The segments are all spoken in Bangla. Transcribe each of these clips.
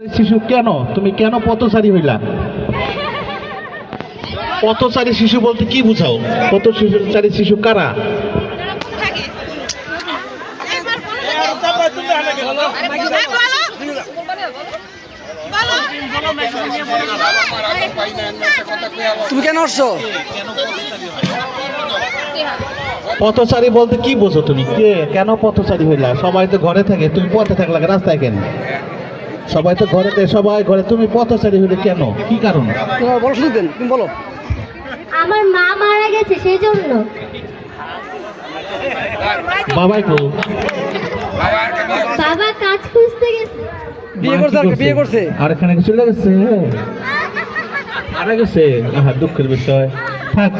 শিশু কেন? তুমি কেন পথচারী হইলা? পথচারী শিশু বলতে কি বুঝাও? পথচারী শিশু কারা? তুমি কেন আসছো? পথচারী বলতে কি বোঝো তুমি? কে? কেন পথচারী হইলা? সবাই তো ঘরে থাকে তুমি পথে থাকলা রাস্তায় কেন? সবাই তো ঘরে সবাই ঘরে। তুমি পথচারী হইলে কেন? কি কারণ? তোমার বলো শুধু দেন তুমি বলো। আমার মা মারা গেছে সেই জন্য বাবাই কো। বাবা কাজ খুঁজতে গেছে। বিয়ে করছে আর বিয়ে করছে। আর এখানে কি চলে গেছে? আরে গেছে। আহা দুঃখের বিষয়। থাক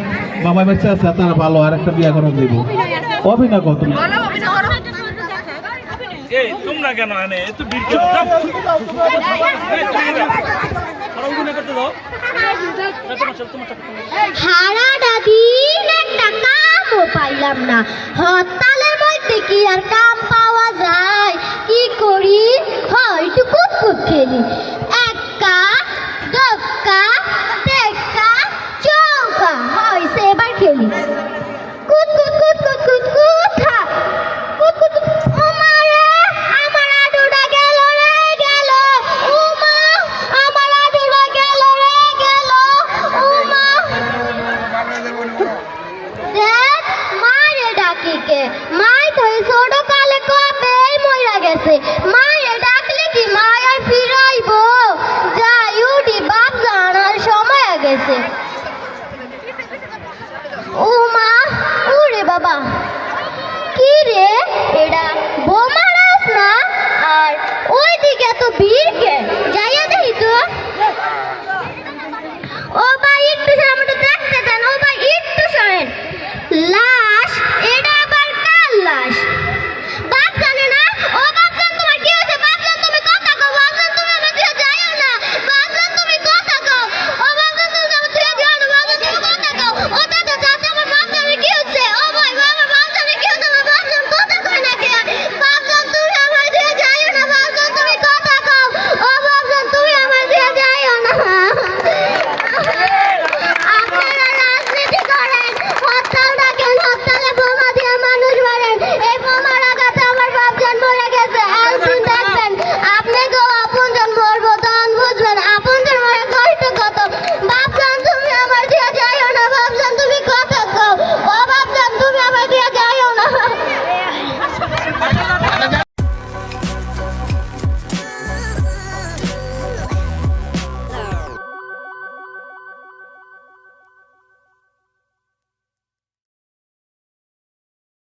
বাবা বেঁচে আছে তারা ভালো আর একটা বিয়ে করে দিব। অভিনয় কর তুমি তোমরা কেন আনে এত। এই, পাইলাম না। হরতালের মধ্যে কি আর কাম পাওয়া যায়? কি ডাকি কে? মাই তো এই ছোট কালে কবেই মইরা গেছে। মারে